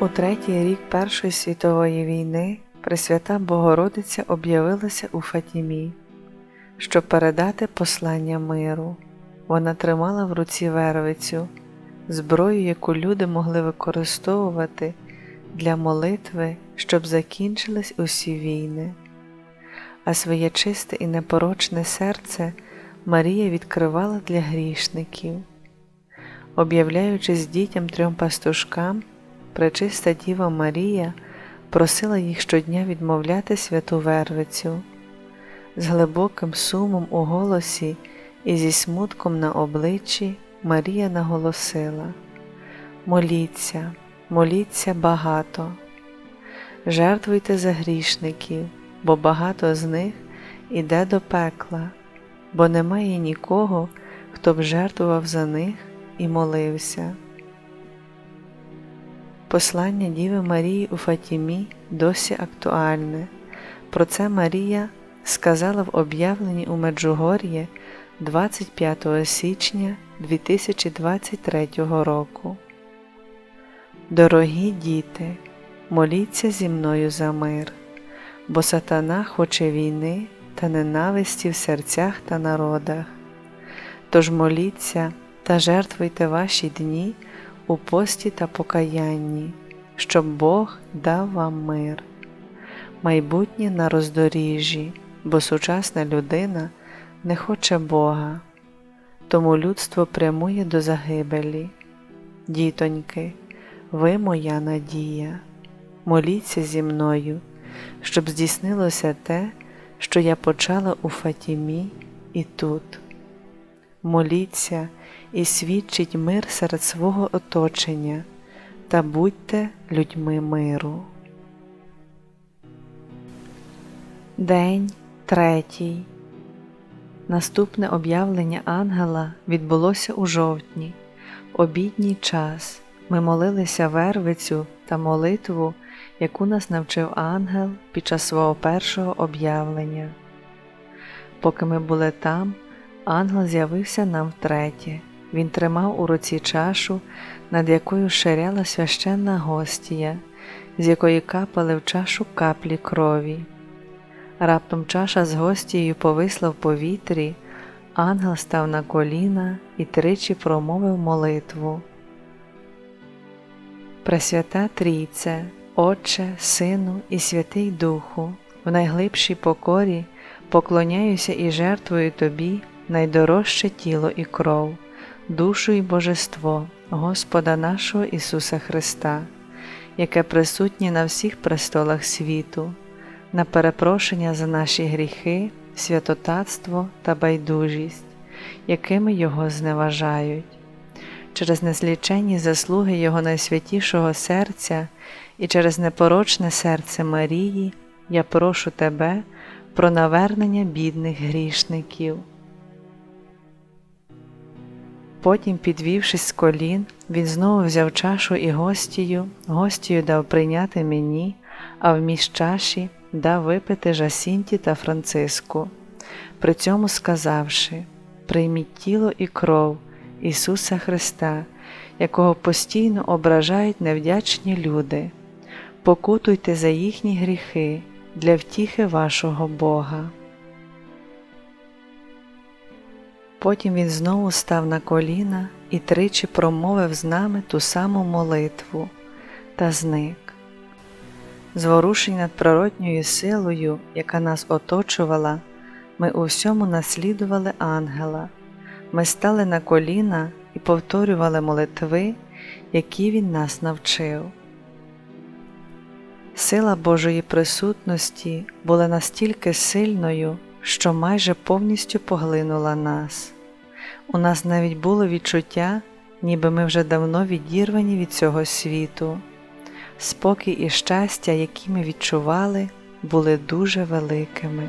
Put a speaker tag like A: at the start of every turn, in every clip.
A: У третій рік Першої світової війни Пресвята Богородиця об'явилася у Фатімі, щоб передати послання миру. Вона тримала в руці вервицю, зброю, яку люди могли використовувати для молитви, щоб закінчились усі війни. А своє чисте і непорочне серце Марія відкривала для грішників, об'являючись дітям трьом пастушкам. Пречиста Діва Марія просила їх щодня відмовляти святу Вервицю. З глибоким сумом у голосі і зі смутком на обличчі Марія наголосила: Моліться, моліться багато, жертвуйте за грішників, бо багато з них іде до пекла, бо немає нікого, хто б жертвував за них і молився. Послання Діви Марії у Фатімі досі актуальне. Про це Марія сказала в об'явленні у Меджугор'ї 25 січня 2023 року. Дорогі діти, моліться зі мною за мир, бо сатана хоче війни та ненависті в серцях та народах. Тож моліться та жертвуйте ваші дні у пості та покаянні, щоб Бог дав вам мир, майбутнє на роздоріжжі, бо сучасна людина не хоче Бога, тому людство прямує до загибелі. Дітоньки, ви моя надія, моліться зі мною, щоб здійснилося те, що я почала у Фатімі і тут. Моліться і свідчить мир серед свого оточення та будьте людьми миру. День третій. Наступне об'явлення ангела відбулося у жовтні, в обідній час. Ми молилися вервицю та молитву, яку нас навчив ангел під час свого першого об'явлення. Поки ми були там, ангел з'явився нам втретє. Він тримав у руці чашу, над якою ширяла священна гостія, з якої капали в чашу каплі крові. Раптом чаша з гостією повисла в повітрі, ангел став на коліна і тричі промовив молитву. Пресвята Трійце, Отче, Сину і Святий Духу, в найглибшій покорі поклоняюся і жертвую Тобі найдорожче тіло і кров душу і божество Господа нашого Ісуса Христа, яке присутнє на всіх престолах світу, на перепрошення за наші гріхи, святотатство та байдужість, якими Його зневажають. Через незліченні заслуги Його найсвятішого серця і через непорочне серце Марії я прошу Тебе про навернення бідних грішників. Потім, підвівшись з колін, він знову взяв чашу і гостію, гостію дав прийняти мені, а вмість чаші дав випити Жасінті та Франциску, при цьому сказавши: Прийміть тіло і кров Ісуса Христа, якого постійно ображають невдячні люди, покутуйте за їхні гріхи для втіхи вашого Бога. Потім він знову став на коліна і тричі промовив з нами ту саму молитву та зник. Зворушені над природньою силою, яка нас оточувала, ми у всьому наслідували ангела, ми стали на коліна і повторювали молитви, які він нас навчив. Сила Божої присутності була настільки сильною що майже повністю поглинула нас. У нас навіть було відчуття, ніби ми вже давно відірвані від цього світу. Спокій і щастя, які ми відчували, були дуже великими.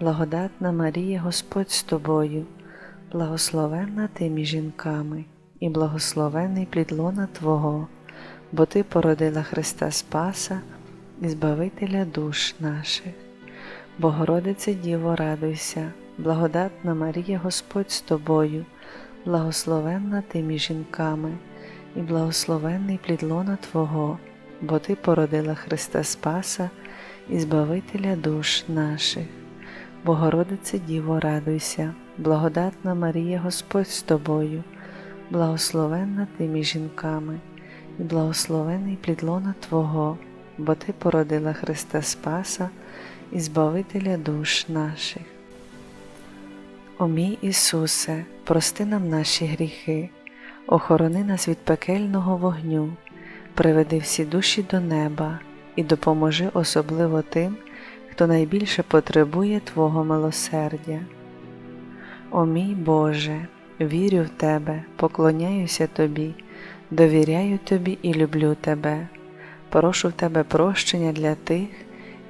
A: благодатна Марія Господь з тобою, благословенна ти між жінками, і благословений плід лона Твого, бо Ти породила Христа Спаса і Збавителя душ наших. Богородице Діво, радуйся, благодатна Марія Господь з тобою, благословенна ти між жінками, і благословенний плід лона Твого, бо Ти породила Христа Спаса і Збавителя душ наших. Богородице Діво, радуйся, благодатна Марія Господь з тобою, благословенна ти між жінками, і благословений плід лона Твого, бо Ти породила Христа Спаса і Збавителя душ наших. О мій Ісусе, прости нам наші гріхи, охорони нас від пекельного вогню, приведи всі душі до неба і допоможи особливо тим, хто найбільше потребує Твого милосердя. О мій Боже, вірю в Тебе, поклоняюся Тобі, довіряю Тобі і люблю Тебе. Прошу в Тебе прощення для тих,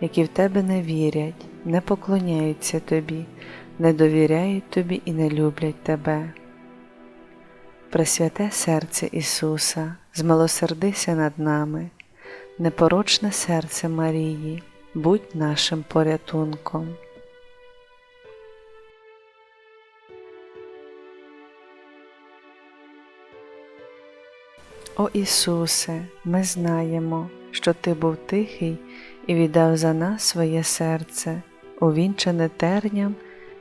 A: які в Тебе не вірять, не поклоняються Тобі, не довіряють Тобі і не люблять Тебе. Пресвяте серце Ісуса, змилосердися над нами, непорочне серце Марії, будь нашим порятунком. О Ісусе, ми знаємо, що Ти був тихий і віддав за нас своє серце, увінчене терням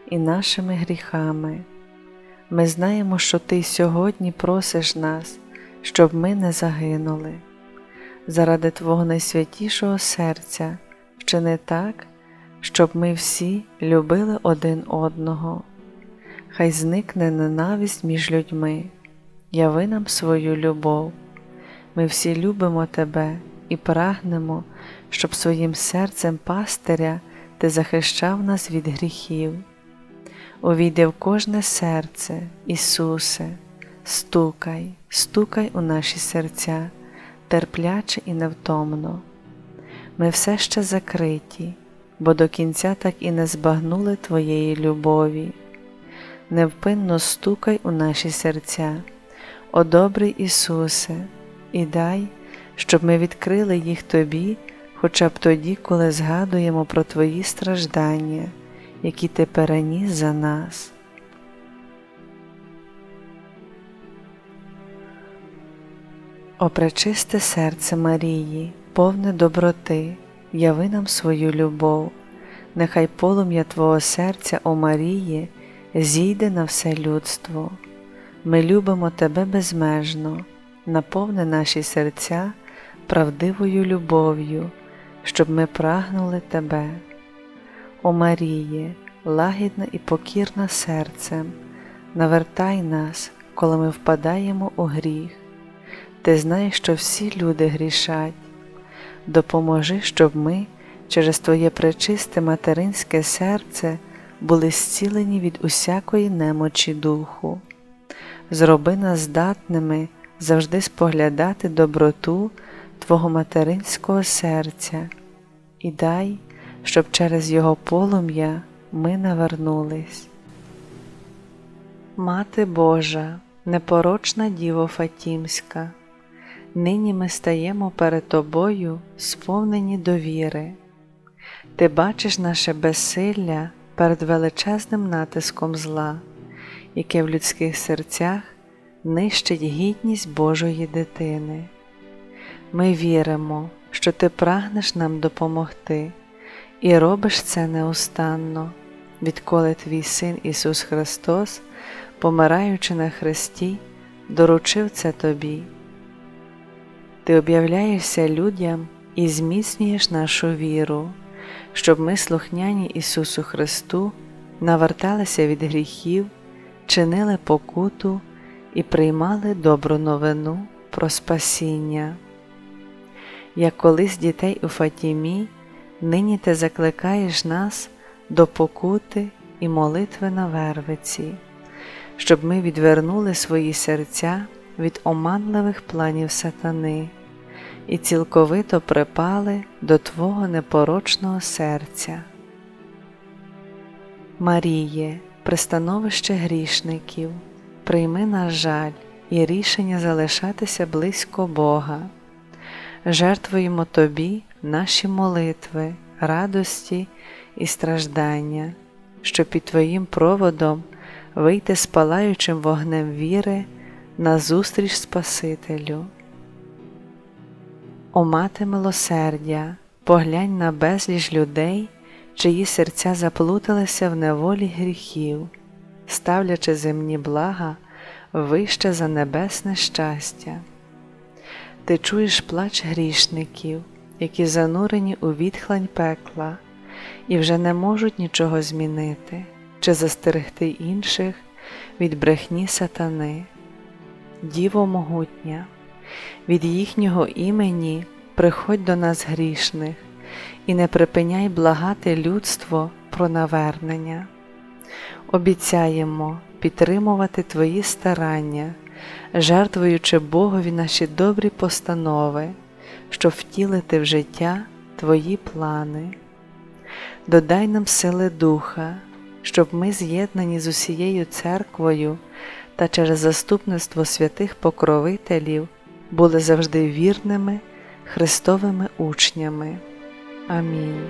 A: і нашими гріхами. Ми знаємо, що Ти сьогодні просиш нас, щоб ми не загинули. Заради Твого найсвятішого серця вчини так, щоб ми всі любили один одного. Хай зникне ненависть між людьми, яви нам свою любов. Ми всі любимо Тебе і прагнемо, щоб своїм серцем пастиря Ти захищав нас від гріхів. Увійди в кожне серце, Ісусе, стукай, стукай у наші серця, терпляче і невтомно. Ми все ще закриті, бо до кінця так і не збагнули Твоєї любові. Невпинно стукай у наші серця, о добрий Ісусе, і дай, щоб ми відкрили їх Тобі хоча б тоді, коли згадуємо про Твої страждання, які Ти переніс за нас. О пречисте серце Марії, повне доброти, яви нам свою любов, нехай полум'я Твого серця, о Марії, зійде на все людство. Ми любимо Тебе безмежно, наповни наші серця правдивою любов'ю, щоб ми прагнули Тебе. О Маріє, лагідна і покірна серцем, навертай нас, коли ми впадаємо у гріх. Ти знаєш, що всі люди грішать. Допоможи, щоб ми через Твоє пречисте материнське серце були зцілені від усякої немочі духу. Зроби нас здатними завжди споглядати доброту Твого материнського серця і дай, щоб через його полум'я ми навернулись. Мати Божа, непорочна Діво Фатімська, нині ми стаємо перед Тобою сповнені довіри. Ти бачиш наше безсилля перед величезним натиском зла, яке в людських серцях нищить гідність Божої дитини. Ми віримо, що Ти прагнеш нам допомогти і робиш це неустанно, відколи Твій Син Ісус Христос, помираючи на Христі, доручив це Тобі. Ти об'являєшся людям і зміцнюєш нашу віру, щоб ми, слухняні Ісусу Христу, наверталися від гріхів, чинили покуту і приймали добру новину про спасіння. Як колись дітей у Фатімі, нині ти закликаєш нас до покути і молитви на вервиці, щоб ми відвернули свої серця від оманливих планів сатани і цілковито припали до Твого непорочного серця. Маріє, пристановище грішників, прийми наш жаль і рішення залишатися близько Бога. Жертвуємо Тобі наші молитви, радості і страждання, щоб під Твоїм проводом вийти з палаючим вогнем віри на зустріч Спасителю. О мати милосердя, поглянь на безліч людей, чиї серця заплуталися в неволі гріхів, ставлячи земні блага вище за небесне щастя. Ти чуєш плач грішників, які занурені у відхлань пекла, і вже не можуть нічого змінити чи застерегти інших від брехні сатани. Діво могутня, від їхнього імені приходь до нас грішних і не припиняй благати людство про навернення. Обіцяємо підтримувати Твої старання, жертвуючи Богові наші добрі постанови, щоб втілити в життя Твої плани. Додай нам сили Духа, щоб ми, з'єднані з усією церквою та через заступництво святих покровителів, були завжди вірними Христовими учнями. Амінь.